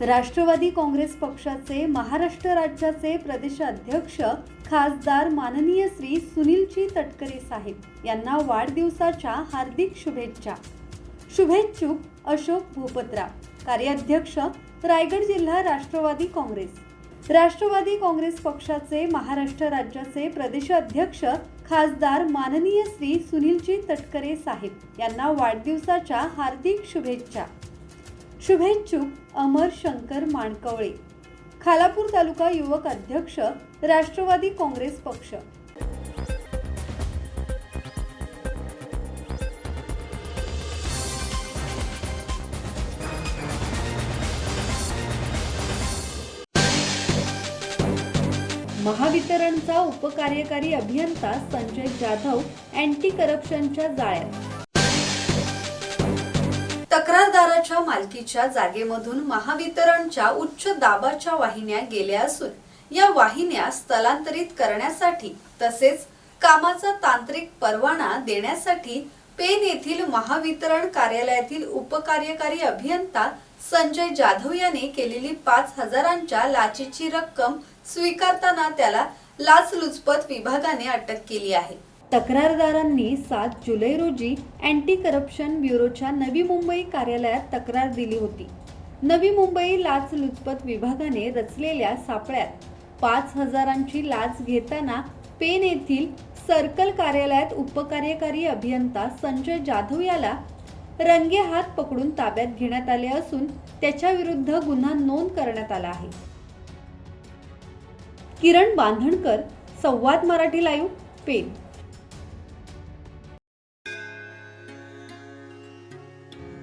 राष्ट्रवादी काँग्रेस पक्षाचे महाराष्ट्र राज्याचे प्रदेशाध्यक्ष खासदार माननीय श्री सुनीलजी तटकरे साहेब यांना वाढदिवसाच्या हार्दिक शुभेच्छा. शुभेच्छुक अशोक भूपतराव कार्याध्यक्ष रायगड जिल्हा राष्ट्रवादी काँग्रेस. राष्ट्रवादी काँग्रेस पक्षाचे महाराष्ट्र राज्याचे प्रदेशाध्यक्ष खासदार माननीय श्री सुनीलजी तटकरे साहेब यांना वाढदिवसाच्या हार्दिक शुभेच्छा. शुभेच्छुक अमर शंकर माणकवळे. खालापूर तालुका युवक अध्यक्ष राष्ट्रवादी काँग्रेस पक्ष. महावितरणचा उपकार्यकारी अभियंता संजय जाधव अँटी करप्शनच्या जाळ्यात. मालकीच्या जागेमधून महावितरणच्या उच्च दाबाच्या वाहिन्या गेल्या असून या वाहिन्या स्थलांतरित करण्यासाठी तसेच कामाचा तांत्रिक परवाना देण्यासाठी पेन येथील महावितरण कार्यालयातील उपकार्यकारी अभियंता संजय जाधव याने केलेली पाच हजारांच्या लाचेची रक्कम स्वीकारताना त्याला लाचलुचपत विभागाने अटक केली आहे. तक्रारदारांनी सात जुलै रोजी अँटी करप्शन ब्युरोच्या नवी मुंबई कार्यालयात तक्रार दिली होती. नवी मुंबई लाचलुचपत विभागाने रचलेल्या सापळ्यात पाच हजारांची लाच घेताना पेन येथील सर्कल कार्यालयात उपकार्यकारी अभियंता संजय जाधव याला रंगे हात पकडून ताब्यात घेण्यात आले असून त्याच्या विरुद्ध गुन्हा नोंद करण्यात आला आहे. Kiran Bandhankar Samvad Marathi live pen